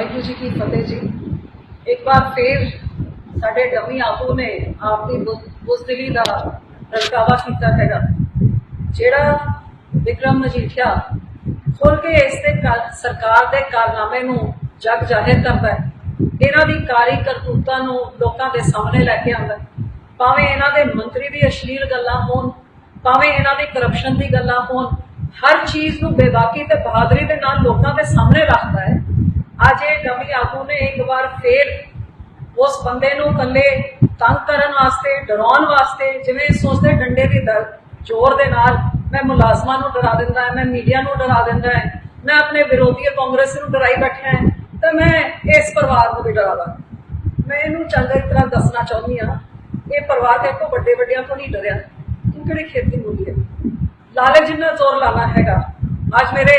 ਵਾਹਿਗੁਰੂ ਜੀ ਕੀ ਫਤਿਹ ਜੀ। ਇੱਕ ਵਾਰ ਫੇਰ ਸਾਡੇ ਡਮੀ ਆਪੂ ਨੇ ਆਪਦੀ ਬੁਜ਼ਦਿਲੀ ਦਾ ਪ੍ਰਗਟਾਵਾ ਕੀਤਾ ਹੈਗਾ, ਜਿਹੜਾ ਵਿਕਰਮ ਮਜੀਠੀਆ ਖੁੱਲ ਕੇ ਇਸ ਤੇ ਸਰਕਾਰ ਦੇ ਕਾਰਨਾਮੇ ਨੂੰ ਜਗ ਜ਼ਾਹਿਰ ਕਰਦਾ ਹੈ। ਇਹਨਾਂ ਦੀ ਕਾਰੀ ਕਰਤੂਤਾਂ ਨੂੰ ਲੋਕਾਂ ਦੇ ਸਾਹਮਣੇ ਲੈ ਕੇ ਆਉਂਦਾ ਭਾਵੇਂ ਇਹਨਾਂ ਦੇ ਮੰਤਰੀ ਦੀ ਅਸ਼ਲੀਲ ਗੱਲਾਂ ਹੋਣ, ਭਾਵੇਂ ਇਹਨਾਂ ਦੀ ਕਰਪਸ਼ਨ ਦੀ ਗੱਲਾਂ ਹੋਣ, ਹਰ ਚੀਜ਼ ਨੂੰ ਬੇਬਾਕੀ ਤੇ ਬਹਾਦਰੀ ਦੇ ਨਾਲ ਲੋਕਾਂ ਦੇ ਸਾਹਮਣੇ ਰੱਖਦਾ ਹੈ। ਅੱਜ ਇਹ ਡਮੀ ਆਗੂ ਨੇ ਇੱਕ ਵਾਰ ਫੇਰ ਉਸ ਬੰਦੇ ਨੂੰ ਕੱਲੇ ਤੰਗ ਕਰਨ ਵਾਸਤੇ, ਡਰਾਉਣ ਵਾਸਤੇ, ਜਿਵੇਂ ਸੋਚਦੇ ਡੰਡੇ ਦੀ ਜ਼ੋਰ ਦੇ ਨਾਲ ਮੈਂ ਮੁਲਾਜ਼ਮਾਂ ਨੂੰ ਡਰਾ ਦਿੰਦਾ ਹੈ, ਮੈਂ ਮੀਡੀਆ ਨੂੰ ਡਰਾ ਦਿੰਦਾ ਹੈ, ਮੈਂ ਆਪਣੇ ਵਿਰੋਧੀ ਕਾਂਗਰਸ ਨੂੰ ਡਰਾਈ ਬੈਠਾ ਹੈ, ਤਾਂ ਮੈਂ ਇਸ ਪਰਿਵਾਰ ਨੂੰ ਵੀ ਡਰਾਵਾ। ਮੈਂ ਇਹਨੂੰ ਚੰਗੀ ਤਰ੍ਹਾਂ ਦੱਸਣਾ ਚਾਹੁੰਦੀ ਹਾਂ, ਇਹ ਪਰਿਵਾਰ ਦੇ ਤੋਂ ਵੱਡੇ ਵੱਡਿਆਂ ਤੋਂ ਨਹੀਂ ਡਰਿਆ, ਤੂੰ ਕਿਹੜੀ ਖੇਤੀ ਮੁੰਡੀ ਹੈ? ਲਾਲੇ ਜਿੰਨਾ ਜ਼ੋਰ ਲਾਣਾ ਹੈਗਾ। ਅੱਜ ਮੇਰੇ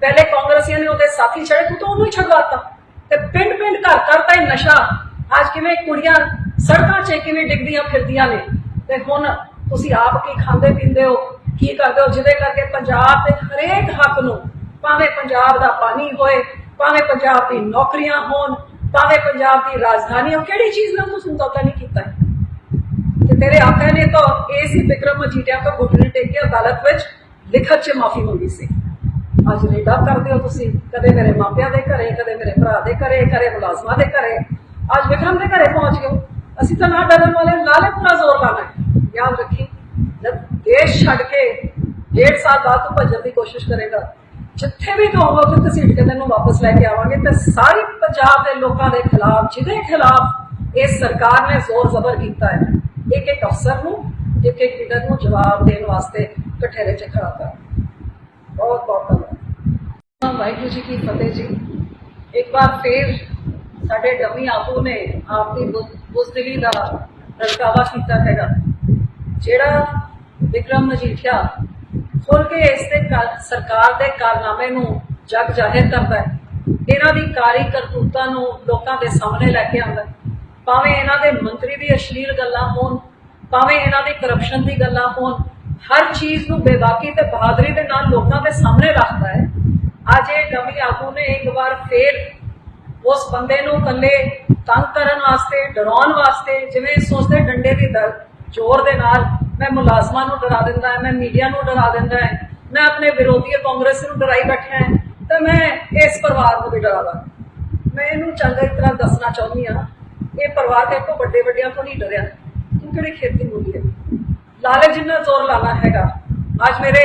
ਪਹਿਲੇ ਕਾਂਗਰਸੀਆਂ ਨੇ ਉਹਦੇ ਸਾਥੀ ਛੜੇ ਤੂੰ ਤਾਂ ਉਹਨੂੰ ਹੀ ਛਡਵਾਤਾ ਤੇ ਪਿੰਡ ਪਿੰਡ ਘਰ ਘਰ ਤਾਂ ਇਹ ਨਸ਼ਾ। ਅੱਜ ਕਿਵੇਂ ਕੁੜੀਆਂ ਸੜਕਾਂ 'ਚ ਕਿਵੇਂ ਡਿੱਗਦੀਆਂ ਫਿਰਦੀਆਂ ਨੇ। ਤੇ ਹੁਣ ਤੁਸੀਂ ਆਪ ਕੀ ਖਾਂਦੇ ਪੀਂਦੇ ਹੋ, ਕੀ ਕਰਦੇ ਹੋ? ਜਿਹਦੇ ਕਰਕੇ ਪੰਜਾਬ ਦੇ ਹਰੇਕ ਹੱਕ ਨੂੰ ਭਾਵੇਂ ਪੰਜਾਬ ਦਾ ਪਾਣੀ ਹੋਏ, ਭਾਵੇਂ ਪੰਜਾਬ ਦੀ ਨੌਕਰੀਆਂ ਹੋਣ, ਭਾਵੇਂ ਪੰਜਾਬ ਦੀ ਰਾਜਧਾਨੀ ਹੋ ਕਿਹੜੀ ਚੀਜ਼ ਨਾਲ ਤੂੰ ਸਮਝੌਤਾ ਨਹੀਂ ਕੀਤਾ? ਤੇ ਤੇਰੇ ਆਕਾ ਨੇ ਤਾਂ ਇਹ ਸੀ ਵਿਕਰਮ ਮਜੀਠੀਆ ਤੋਂ ਘੁਟਨੇ ਟੇਕ ਕੇ ਅਦਾਲਤ ਵਿੱਚ ਲਿਖਤ 'ਚ ਮਾਫੀ ਮੰਗੀ ਸੀ। ਅੱਜ ਰੇਡਾ ਕਰਦੇ ਹੋ ਤੁਸੀਂ। ਕਦੇ ਮੇਰੇ ਮਾਪਿਆਂ ਦੇ ਘਰੇ, ਕਦੇ ਮੇਰੇ ਭਰਾ ਦੇ ਘਰੇ, ਕਦੇ ਮੁਲਾਜ਼ਮਾਂ ਦੇ ਘਰੇ। ਅੱਜ ਵਿਕਰਮ ਦੇ ਘਰੇ ਪਹੁੰਚ ਗਏ ਅਸੀਂ ਤਾਂ ਨਾ ਡਰਨ ਵਾਲੇ ਲਾਲੇ ਪੂਰਾ ਜ਼ੋਰ ਲਾਣਾ ਹੈ। ਯਾਦ ਰੱਖੀ, ਜਦ ਦੇਸ਼ ਛੱਡ ਕੇ ਡੇਢ ਸਾਲ ਬਾਅਦ ਤੂੰ ਭੱਜਣ ਦੀ ਕੋਸ਼ਿਸ਼ ਕਰੇਗਾ, ਜਿੱਥੇ ਵੀ ਕਹੋਗਾ ਉੱਥੇ ਘਸੀਟ ਕੇ ਤੈਨੂੰ ਵਾਪਸ ਲੈ ਕੇ ਆਵਾਂਗੇ ਤੇ ਸਾਰੀ ਪੰਜਾਬ ਦੇ ਲੋਕਾਂ ਦੇ ਖਿਲਾਫ, ਜਿਹਦੇ ਖਿਲਾਫ ਇਸ ਸਰਕਾਰ ਨੇ ਜ਼ੋਰ ਜ਼ਬਰ ਕੀਤਾ ਹੈ ਇੱਕ ਇੱਕ ਅਫਸਰ ਨੂੰ ਇੱਕ ਇੱਕ ਲੀਡਰ ਨੂੰ ਜਵਾਬ ਦੇਣ ਵਾਸਤੇ ਕਠੇਰੇ 'ਚ ਖੜਾ ਕਰ ਬਹੁਤ ਬਹੁਤ ਧੰਨਵਾਦ ਵਾਹਿਗੁਰੂ ਜੀ ਕੀ ਫਤਿਹ ਜੀ। ਇੱਕ ਵਾਰ ਫੇਰ ਸਾਡੇ ਡਮੀ ਆਪੂ ਨੇ ਆਪਦੀ ਬੁਜ਼ਦਿਲੀ ਦਾ ਪ੍ਰਗਟਾਵਾ ਕੀਤਾ ਹੈਗਾ, ਜਿਹੜਾ ਵਿਕਰਮ ਮਜੀਠੀਆ ਖੁੱਲ ਕੇ ਇਸ ਤੇ ਸਰਕਾਰ ਦੇ ਕਾਰਨਾਮੇ ਨੂੰ ਜਗ ਜ਼ਾਹਿਰ ਕਰਦਾ ਹੈ। ਇਹਨਾਂ ਦੀ ਕਾਰੀ ਕਰਤੂਤਾਂ ਨੂੰ ਲੋਕਾਂ ਦੇ ਸਾਹਮਣੇ ਲੈ ਕੇ ਆਉਂਦਾ ਭਾਵੇਂ ਇਹਨਾਂ ਦੇ ਮੰਤਰੀ ਦੀ ਅਸ਼ਲੀਲ ਗੱਲਾਂ ਹੋਣ, ਭਾਵੇਂ ਇਹਨਾਂ ਦੀ ਕਰਪਸ਼ਨ ਦੀ ਗੱਲਾਂ ਹੋਣ, ਹਰ ਚੀਜ਼ ਨੂੰ ਬੇਬਾਕੀ ਤੇ ਬਹਾਦਰੀ ਦੇ ਨਾਲ ਲੋਕਾਂ ਦੇ ਸਾਹਮਣੇ ਰੱਖਦਾ ਹੈ। ਅੱਜ ਇਹ ਡਮੀ ਆਗੂ ਨੇ ਇੱਕ ਵਾਰ ਫੇਰ ਉਸ ਬੰਦੇ ਨੂੰ ਕੱਲੇ ਤੰਗ ਕਰਨ ਵਾਸਤੇ, ਡਰਾਉਣ ਵਾਸਤੇ, ਜਿਵੇਂ ਸੋਚਦੇ ਡੰਡੇ ਦੀ ਦਰ, ਜ਼ੋਰ ਦੇ ਨਾਲ ਮੈਂ ਮੁਲਾਜ਼ਮਾਂ ਨੂੰ ਡਰਾ ਦਿੰਦਾ ਹੈ, ਮੈਂ ਮੀਡੀਆ ਨੂੰ ਡਰਾ ਦਿੰਦਾ ਹੈ, ਮੈਂ ਆਪਣੇ ਵਿਰੋਧੀ ਕਾਂਗਰਸ ਨੂੰ ਡਰਾਈ ਬੈਠਾ ਹੈ, ਤਾਂ ਮੈਂ ਇਸ ਪਰਿਵਾਰ ਨੂੰ ਵੀ ਡਰਾਵਾ ਮੈਂ ਇਹਨੂੰ ਚੰਗੀ ਤਰ੍ਹਾਂ ਦੱਸਣਾ ਚਾਹੁੰਦੀ ਹਾਂ, ਇਹ ਪਰਿਵਾਰ ਦੇ ਤੋਂ ਵੱਡੇ ਵੱਡਿਆਂ ਤੋਂ ਨਹੀਂ ਡਰਿਆ। ਤੂੰ ਕਿਹੜੀ ਖੇਤੀ ਮੁੰਡੀ ਹੈ? ਲਾਲੇ ਜਿੰਨਾ ਜ਼ੋਰ ਲਾਣਾ ਹੈਗਾ। ਅੱਜ ਮੇਰੇ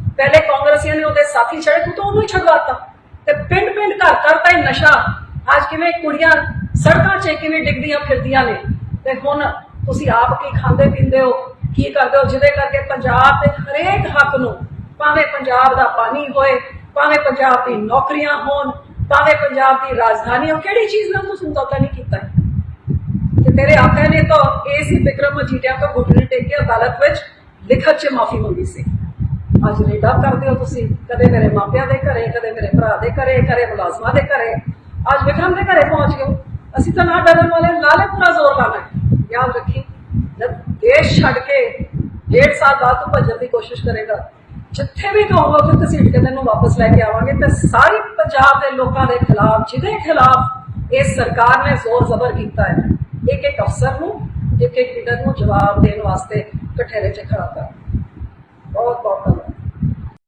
ਪਹਿਲੇ ਕਾਂਗਰਸੀਆਂ ਨੇ ਉਹਦੇ ਸਾਥੀ ਛੜੇ, ਤੂੰ ਤਾਂ ਉਹਨੂੰ ਹੀ ਛਡਵਾਤਾ। ਤੇ ਪਿੰਡ ਪਿੰਡ ਘਰ ਘਰ ਤਾਂ ਇਹ ਨਸ਼ਾ। ਅੱਜ ਕਿਵੇਂ ਕੁੜੀਆਂ ਸੜਕਾਂ 'ਚ ਕਿਵੇਂ ਡਿੱਗਦੀਆਂ ਫਿਰਦੀਆਂ ਨੇ। ਤੇ ਹੁਣ ਤੁਸੀਂ ਆਪ ਕੀ ਖਾਂਦੇ ਪੀਂਦੇ ਹੋ, ਕੀ ਕਰਦੇ ਹੋ? ਜਿਹਦੇ ਕਰਕੇ ਪੰਜਾਬ ਦੇ ਹਰੇਕ ਹੱਕ ਨੂੰ ਭਾਵੇਂ ਪੰਜਾਬ ਦਾ ਪਾਣੀ ਹੋਏ, ਭਾਵੇਂ ਪੰਜਾਬ ਦੀ ਨੌਕਰੀਆਂ ਹੋਣ, ਭਾਵੇਂ ਪੰਜਾਬ ਦੀ ਰਾਜਧਾਨੀ ਹੋ ਕਿਹੜੀ ਚੀਜ਼ ਨਾਲ ਤੂੰ ਸਮਝੌਤਾ ਨਹੀਂ ਕੀਤਾ? ਤੇ ਤੇਰੇ ਆਕਾ ਨੇ ਤਾਂ ਇਹ ਸੀ ਵਿਕਰਮ ਮਜੀਠੀਆ ਤੋਂ ਘੁਟਨੇ ਟੇਕ ਕੇ ਅਦਾਲਤ ਵਿੱਚ ਲਿਖਤ 'ਚ ਮਾਫੀ ਮੰਗੀ ਸੀ। ਅੱਜ ਰੇਡਾ ਕਰਦੇ ਹੋ ਤੁਸੀਂ। ਕਦੇ ਮੇਰੇ ਮਾਪਿਆਂ ਦੇ ਘਰੇ, ਕਦੇ ਮੇਰੇ ਭਰਾ ਦੇ ਘਰੇ ਕਦੇ ਮੁਲਾਜ਼ਮਾਂ ਦੇ ਘਰੇ। ਅੱਜ ਵਿਕਰਮ ਦੇ ਘਰੇ ਪਹੁੰਚ ਗਏ ਅਸੀਂ ਤਾਂ ਨਾ ਡਰਨ ਵਾਲੇ ਲਾਲੇ ਪੂਰਾ ਜ਼ੋਰ ਲਾਣਾ ਯਾਦ ਰੱਖੀ, ਜਦ ਦੇਸ਼ ਛੱਡ ਕੇ ਡੇਢ ਸਾਲ ਬਾਅਦ ਤੂੰ ਭੱਜਣ ਦੀ ਕੋਸ਼ਿਸ਼ ਕਰੇਗਾ, ਜਿੱਥੇ ਵੀ ਕਹੋਗਾ ਉੱਥੇ ਘਸੀਟ ਕੇ ਤੈਨੂੰ ਵਾਪਸ ਲੈ ਕੇ ਆਵਾਂਗੇ ਤੇ ਸਾਰੀ ਪੰਜਾਬ ਦੇ ਲੋਕਾਂ ਦੇ ਖਿਲਾਫ, ਜਿਹਦੇ ਖਿਲਾਫ ਇਸ ਸਰਕਾਰ ਨੇ ਜ਼ੋਰ ਜ਼ਬਰ ਕੀਤਾ ਹੈ, ਇੱਕ ਇੱਕ ਅਫਸਰ ਨੂੰ, ਇੱਕ ਇੱਕ ਲੀਡਰ ਨੂੰ ਜਵਾਬ ਦੇਣ ਵਾਸਤੇ ਕਠੇਰੇ 'ਚ ਖੜਾ ਕਰ। ਬਹੁਤ ਬਹੁਤ ਧੰਨਵਾਦ।